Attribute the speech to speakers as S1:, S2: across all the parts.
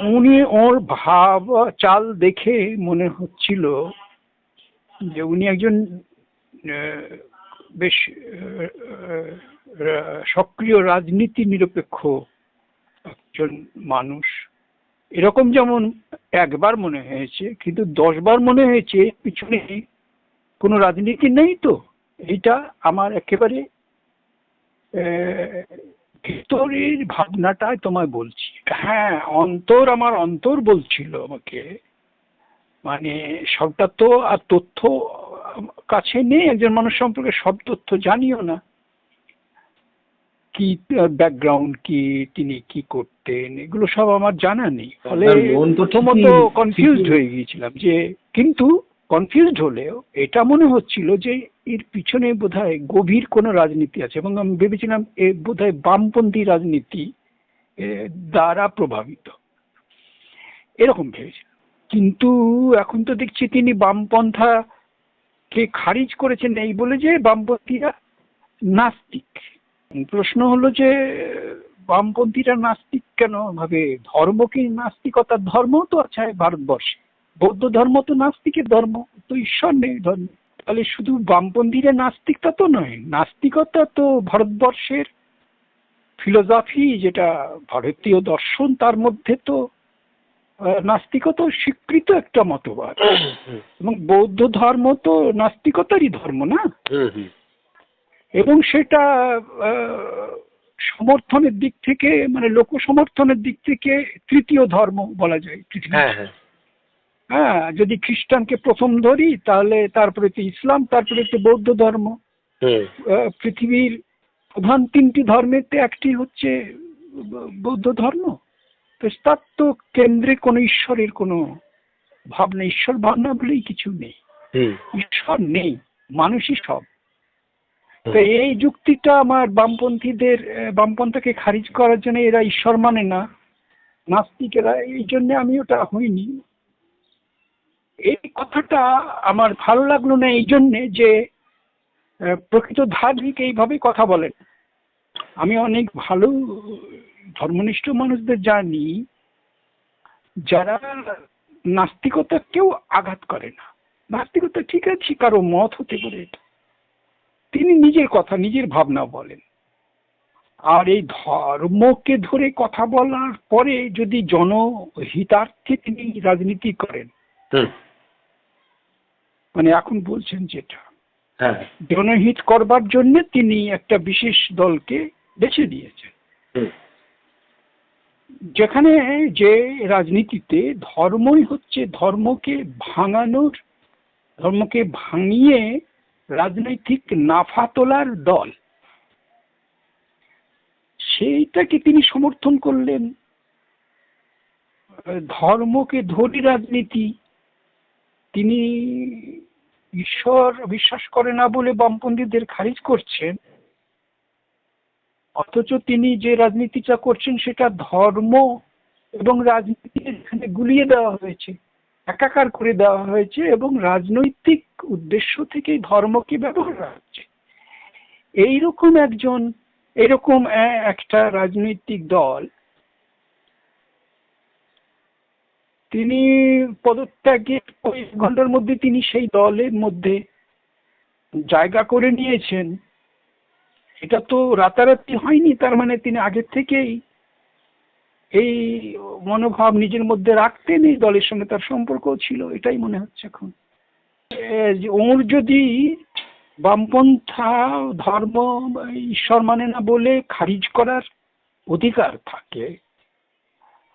S1: উনি ওর ভাব, চাল দেখে মনে হচ্ছিল যে উনি একজন বেশ সক্রিয় রাজনীতি নিরপেক্ষ একজন মানুষ। এরকম যেমন একবার মনে হয়েছে, কিন্তু দশবার মনে হয়েছে পিছনে কোনো রাজনীতি নেই তো। এইটা আমার একেবারে ভিতরের ভাবনাটাই তোমায় বলছি। হ্যাঁ অন্তর আমার অন্তর বলছিল আমাকে। মানে সবটা তো আর তথ্য কাছে নেই একজন মানুষ সম্পর্কে সব তথ্য জানিও না। কি ব্যাকগ্রাউন্ড কি তিনি কি করতেন এগুলো সব আমার জানা নেই। ফলে প্রথমত কনফিউজড হয়ে গিয়েছিলাম যে কিন্তু কনফিউজড হলেও এটা মনে হচ্ছিল যে এর পিছনে বোধহয় গভীর কোনো রাজনীতি আছে। এবং আমি ভেবেছিলাম এ বোধহয় বামপন্থী রাজনীতি দ্বারা প্রভাবিত। এরকম ভেবেছিলাম কিন্তু এখন তো দেখছি তিনি বামপন্থাকে খারিজ করেছেন এই বলে যে বামপন্থীরা নাস্তিক। প্রশ্ন হলো যে, বামপন্থীরা নাস্তিক কেন? ভাবে ধর্ম কি নাস্তিকতার ধর্ম তো আছে ভারতবর্ষে। বৌদ্ধ ধর্ম তো নাস্তিকের ধর্ম, তো ঈশ্বর নেই ধর্ম। তাহলে শুধু বামপন্থীরা নাস্তিকতা তো নয়, নাস্তিকতা তো ভারতবর্ষের ফিলোসফি যেটা ভারতীয় দর্শন তার মধ্যে তো নাস্তিকতা স্বীকৃত একটা মতবাদ। এবং বৌদ্ধ ধর্ম তো নাস্তিকতারই ধর্ম না। এবং সেটা সমর্থনের দিক থেকে মানে লোক সমর্থনের দিক থেকে তৃতীয় ধর্ম বলা যায়
S2: হ্যাঁ হ্যাঁ।
S1: হ্যাঁ যদি খ্রিস্টানকে প্রথম ধরি তাহলে তারপরে তো ইসলাম তারপরে তো বৌদ্ধ ধর্ম পৃথিবীর প্রধান তিনটি ধর্মেতে একটি হচ্ছে বৌদ্ধ ধর্ম। তো তার তো কেন্দ্রে কোনো ঈশ্বরের কোনো ভাবনা ঈশ্বর ভাবনা বলেই কিছু নেই। ঈশ্বর নেই মানুষই সব। তো এই যুক্তিটা আমার বামপন্থীদের বামপন্থাকে খারিজ করার জন্য এরা ঈশ্বর মানে না নাস্তিকেরা। এই জন্য আমি ওটা হইনি। এই কথাটা আমার ভালো লাগল না এই জন্যে যে প্রকৃত ধার্মিক এইভাবে কথা বলেন। আমি অনেক ভালো ধর্মনিষ্ঠ মানুষদের জানি যারা নাস্তিকতা কেউ আঘাত করে না। নাস্তিকতা ঠিক আছে কারও মত হতে পারে। এটা তিনি নিজের কথা নিজের ভাবনা বলেন। আর এই ধর্মকে ধরে কথা বলার পরে যদি জনহিতার্থে তিনি রাজনীতি করেন মানে এখন বলছেন যেটা জনহিত করবার জন্য তিনি একটা বিশেষ দলকে বেছে নিয়েছেন। যেখানে যে রাজনীতিতে ধর্মই হচ্ছে ধর্মকে ভাঙানোর ধর্মকে ভাঙিয়ে রাজনৈতিক নাফা তোলার দল। সেইটাকে তিনি সমর্থন করলেন। ধর্মকে ধরি রাজনীতি। তিনি ঈশ্বর বিশ্বাস করে না বলে বামপন্থীদের খারিজ করছেন, অথচ তিনি যে রাজনীতিটা করছেন সেটা ধর্ম এবং রাজনীতিকে এখানে গুলিয়ে দেওয়া হয়েছে, একাকার করে দেওয়া হয়েছে এবং রাজনৈতিক উদ্দেশ্য থেকে ধর্মকে ব্যবহার হচ্ছে। এইরকম একজন, এরকম একটা রাজনৈতিক দল তিনি পদত্যাগের কয়েক ঘণ্টার মধ্যে তিনি সেই দলের মধ্যে জায়গা করে নিয়েছেন। এটা তো রাতারাতি হয়নি, তার মানে তিনি আগের থেকেই এই মনোভাব নিজের মধ্যে রাখতেন, এই দলের সঙ্গে তার সম্পর্ক ছিল, এটাই মনে হচ্ছে এখন। ওর যদি বামপন্থা, ধর্ম ঈশ্বর মানে না বলে খারিজ করার অধিকার থাকে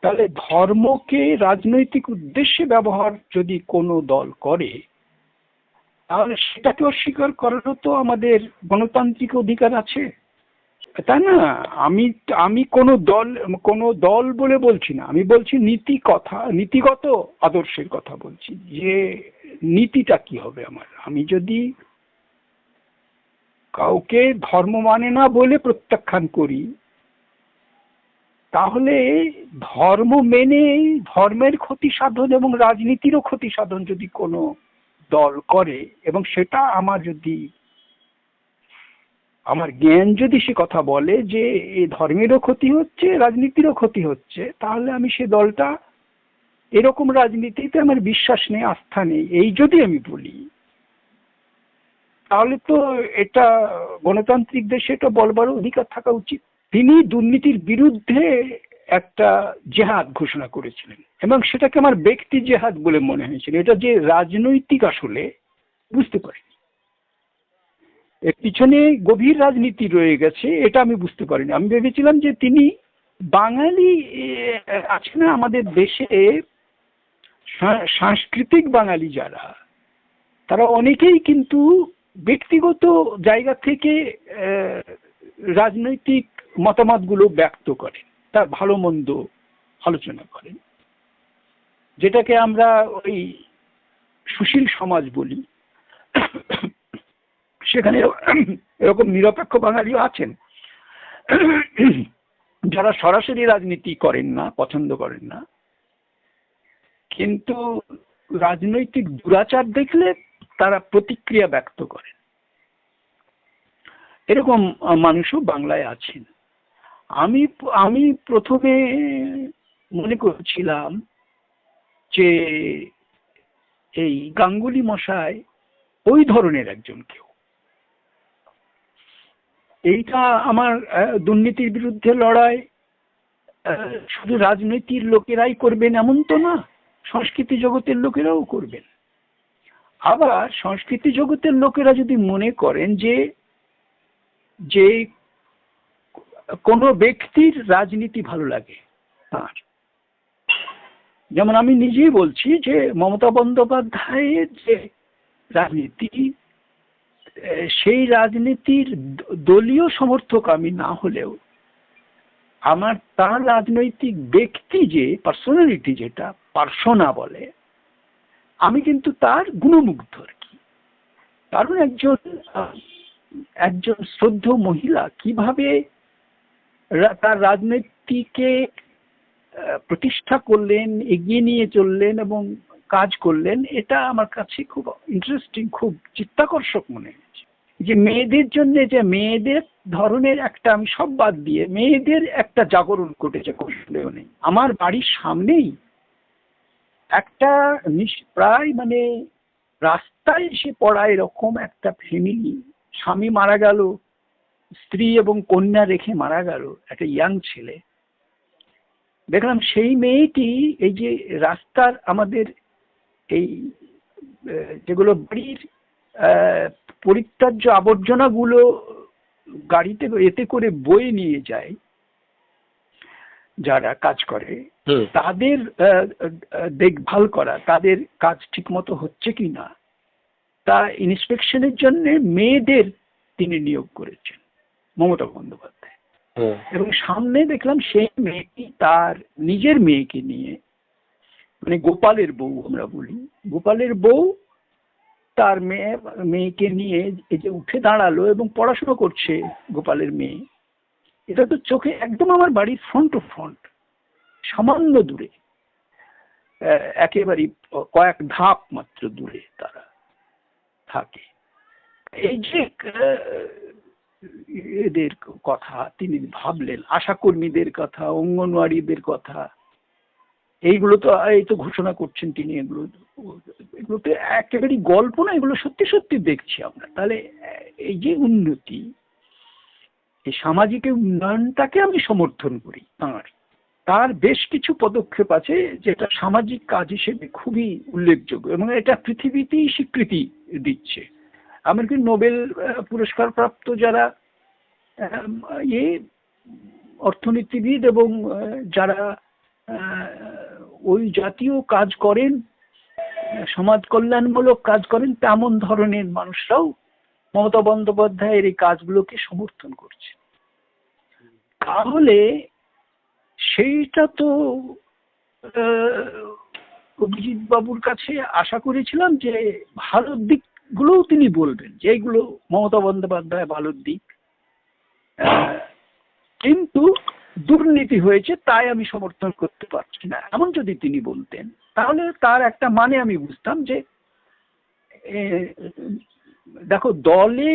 S1: তাহলে ধর্মকে রাজনৈতিক উদ্দেশ্যে ব্যবহার যদি কোনো দল করে, তাহলে সেটাকে অস্বীকার করারও তো আমাদের গণতান্ত্রিক অধিকার আছে। তাই না? আমি আমি কোনো দল কোনো দল বলে বলছি না। আমি বলছি নীতি কথা, নীতিগত আদর্শের কথা বলছি। যে নীতিটা কি হবে আমার? আমি যদি কাউকে ধর্ম মানে না বলে প্রত্যাখ্যান করি তাহলে ধর্ম মেনে ধর্মের ক্ষতি সাধন এবং রাজনীতিরও ক্ষতি সাধন যদি কোনো দল করে, এবং সেটা আমার যদি, আমার জ্ঞান যদি সে কথা বলে যে ধর্মেরও ক্ষতি হচ্ছে, রাজনীতিরও ক্ষতি হচ্ছে, তাহলে আমি সে দলটা এরকম রাজনীতিতে আমার বিশ্বাস নেই, আস্থা নেই। এই যদি আমি বলি, তাহলে তো এটা গণতান্ত্রিক দেশে এটা বলবার অধিকার থাকা উচিত। তিনি দুর্নীতির বিরুদ্ধে একটা জেহাদ ঘোষণা করেছিলেন এবং সেটাকে আমার ব্যক্তি জেহাদ বলে মনে হয়েছিল। এটা যে রাজনৈতিক আসলে, বুঝতে পারিনি। এর পিছনে গভীর রাজনীতি রয়ে গেছে, এটা আমি বুঝতে পারিনি। আমি ভেবেছিলাম যে তিনি বাঙালি আছে না আমাদের দেশে সাংস্কৃতিক বাঙালি যারা, তারা অনেকেই কিন্তু ব্যক্তিগত জায়গা থেকে রাজনৈতিক মতামতগুলো ব্যক্ত করেন, তার ভালো মন্দ আলোচনা করেন। যেটাকে আমরা ওই সুশীল সমাজ বলি, সেখানে এরকম নিরপেক্ষ বাঙালিও আছেন। যারা সরাসরি রাজনীতি করেন না, পছন্দ করেন না, কিন্তু রাজনৈতিক দুরাচার দেখলে তারা প্রতিক্রিয়া ব্যক্ত করেন। এরকম মানুষও বাংলায় আছেন। আমি আমি প্রথমে মনে করছিলাম যে এই গাঙ্গুলি মশাই ওই ধরনের একজন কেউ। এইটা আমার দুর্নীতির বিরুদ্ধে লড়াই শুধু রাজনৈতিক লোকেরাই করবেন এমন তো না, সংস্কৃতি জগতের লোকেরাও করবেন। আবার সংস্কৃতি জগতের লোকেরা যদি মনে করেন যে যে কোনো ব্যক্তির রাজনীতি ভালো লাগে তার। যেমন আমি নিজেই বলছি যে মমতা বন্দ্যোপাধ্যায়ের যে রাজনীতি সেই রাজনীতির দলীয় সমর্থক আমি না হলেও আমার তার রাজনৈতিক ব্যক্তি যে পার্সোনালিটি যেটা, পার্সোনা বলে, আমি কিন্তু তার গুণমুগ্ধ আর কি? কারণ একজন একজন শ্রদ্ধ মহিলা কীভাবে তার রাজনীতিকে প্রতিষ্ঠা করলেন, এগিয়ে নিয়ে চললেন এবং কাজ করলেন, এটা আমার কাছে খুব ইন্টারেস্টিং খুব চিত্তাকর্ষক মনে হয়েছে। যে মেয়েদের জন্য, যে মেয়েদের ধরনের একটা, আমি সব বাদ দিয়ে, মেয়েদের একটা জাগরণ ঘটেছে কৌশলেও নেই। আমার বাড়ির সামনেই একটা প্রায় মানে রাস্তায় এসে পড়া এরকম একটা ফ্যামিলি স্বামী মারা গেল স্ত্রী এবং কন্যা রেখে মারা গেল একটা ইয়াং ছেলে। দেখলাম সেই মেয়েটি এই যে রাস্তার আমাদের এই যেগুলো বাড়ির পরিত্যাজ্য আবর্জনাগুলো গাড়িতে এতে করে বয়ে নিয়ে যায় যারা কাজ করে তাদের দেখভাল করা তাদের কাজ ঠিকমতো হচ্ছে কি না তা ইন্সপেকশনের জন্য মেয়েদের তিনি নিয়োগ করেছেন। মমতা বন্দ্যোপাধ্যায়। এবং সামনে দেখলাম সেই মেয়েটি তার নিজের মেয়েকে নিয়ে মানে গোপালের বউ আমরা বলি গোপালের বউ তার মেয়ে মেয়েকে নিয়ে এই যে উঠে দাঁড়াল এবং পড়াশোনা করছে গোপালের মেয়ে। এটা তো চোখে একদম আমার বাড়ির ফ্রন্ট টু ফ্রন্ট সামান্য দূরে একেবারে কয়েক ধাপ মাত্র দূরে তারা থাকে। এই যে এদের কথা তিনি ভাবলেন, আশাকর্মীদের কথা, অঙ্গনওয়াড়িদের কথা। এইগুলো তো, এই তো ঘোষণা করছেন তিনি, এগুলো এগুলো তো একেবারেই গল্প না, এগুলো সত্যি সত্যি দেখছি আমরা। তাহলে, এই যে উন্নতি, এই সামাজিক উন্নয়নটাকে আমি সমর্থন করি তাঁর তার বেশ কিছু পদক্ষেপ আছে যেটা সামাজিক কাজ হিসেবে খুবই উল্লেখযোগ্য এবং এটা পৃথিবীতেই স্বীকৃতি দিচ্ছে। এমনকি নোবেল পুরস্কার প্রাপ্ত যারা ইয়ে অর্থনীতিবিদ এবং যারা ওই জাতীয় কাজ করেন, সমাজ কল্যাণমূলক কাজ করেন, তেমন ধরনের মানুষরাও মমতা বন্দ্যোপাধ্যায়ের এই কাজগুলোকে সমর্থন করছে তাহলে সেইটা তো অভিজিৎ বাবুর কাছে আশা করেছিলাম যে ভালো দিকগুলোও তিনি বলবেন যে এইগুলো মমতা বন্দ্যোপাধ্যায় ভালো দিক কিন্তু দুর্নীতি হয়েছে, তাই আমি সমর্থন করতে পারছি না। এমন যদি তিনি বলতেন, তাহলে তার একটা মানে আমি বুঝতাম যে দেখো, দলে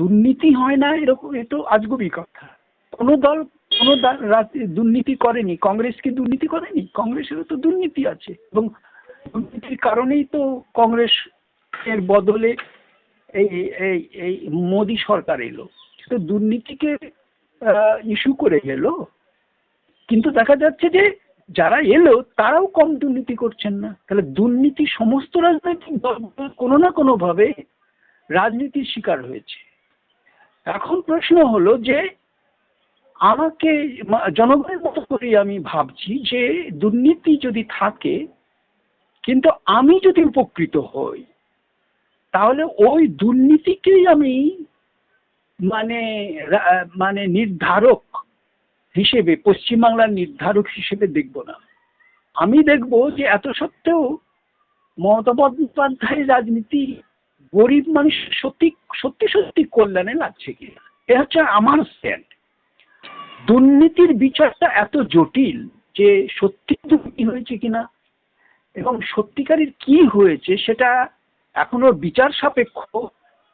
S1: দুর্নীতি হয় না এরকম, এ তো আজগুবি কথা। কোনো দল, কোনো দুর্নীতি করেনি, কংগ্রেস কি দুর্নীতি করেনি? কংগ্রেসেরও তো দুর্নীতি আছে। এবং দুর্নীতির কারণেই তো কংগ্রেস এর বদলে এই এই এই মোদি সরকার এলো। তো দুর্নীতিকে ইস্যু করে গেল। কিন্তু দেখা যাচ্ছে যে যারা এলো, তারাও কম দুর্নীতি করছেন না। তাহলে দুর্নীতি সমস্ত রাজনৈতিক দলগুলো কোনো না কোনো ভাবে রাজনীতির শিকার হয়েছে। এখন প্রশ্ন হলো যে, আমাকে জনগণের মতো করেই আমি ভাবছি যে দুর্নীতি যদি থাকে, কিন্তু আমি যদি উপকৃত হই তাহলে ওই দুর্নীতিকেই আমি মানে মানে নির্ধারক হিসেবে, পশ্চিমবাংলার নির্ধারক হিসেবে দেখব না। আমি দেখব যে এত সত্ত্বেও মমতা বন্দ্যোপাধ্যায়ের রাজনীতি গরিব মানুষ সত্যি সত্যি সত্যি কল্যাণে লাগছে কিনা এ হচ্ছে আমার স্ট্যান্ড দুর্নীতির বিচারটা এত জটিল যে সত্যি দুর্নীতি হয়েছে কিনা এবং সত্যিকারের কি হয়েছে সেটা এখনও বিচার সাপেক্ষ।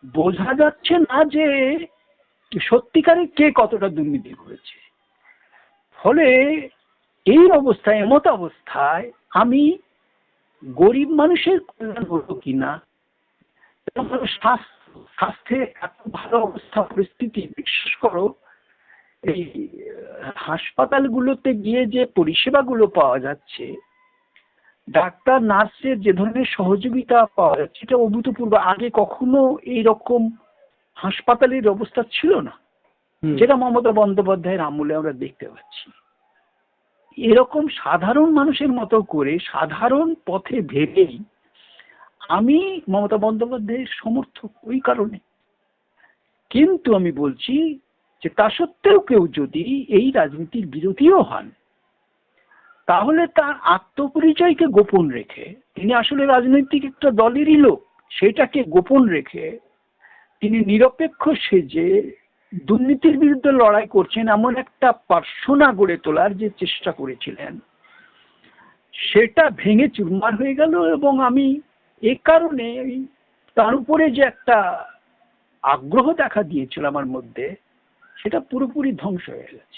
S1: বোঝা যাচ্ছে না যে সত্যিকারে কে কতটা দুর্নীতি করেছে। ফলে এই অবস্থায়, এমত অবস্থায় আমি গরিব মানুষের কল্যাণ হলো কিনা স্বাস্থ্য, স্বাস্থ্যে এত ভালো অবস্থা, পরিস্থিতি, বিশ্বাস করো, এই হাসপাতালগুলোতে গিয়ে যে পরিষেবাগুলো পাওয়া যাচ্ছে ডাক্তার নার্সের যে ধরনের সহযোগিতা পাওয়া যাচ্ছে এটা অভূতপূর্ব। আগে কখনো এই রকম হাসপাতালের অবস্থা ছিল না যেটা মমতা বন্দ্যোপাধ্যায়ের আমলে আমরা দেখতে পাচ্ছি। এরকম সাধারণ মানুষের মতো করে সাধারণ পথে ভেবেই আমি মমতা বন্দ্যোপাধ্যায়ের সমর্থক ওই কারণে। কিন্তু আমি বলছি যে তা সত্ত্বেও কেউ যদি এই রাজনীতির বিরোধীও হন তাহলে তার আত্মপরিচয়কে গোপন রেখে, তিনি আসলে রাজনৈতিক একটা দলেরই লোক, সেটাকে গোপন রেখে তিনি নিরপেক্ষ সেজে দুর্নীতির বিরুদ্ধে লড়াই করছেন এমন একটা পার্সোনা গড়ে তোলার যে চেষ্টা করেছিলেন। সেটা ভেঙে চুরমার হয়ে গেল এবং আমি এ কারণে তার উপরে যে একটা আগ্রহ দেখা দিয়েছিল আমার মধ্যে, সেটা পুরোপুরি ধ্বংস হয়ে গেছে।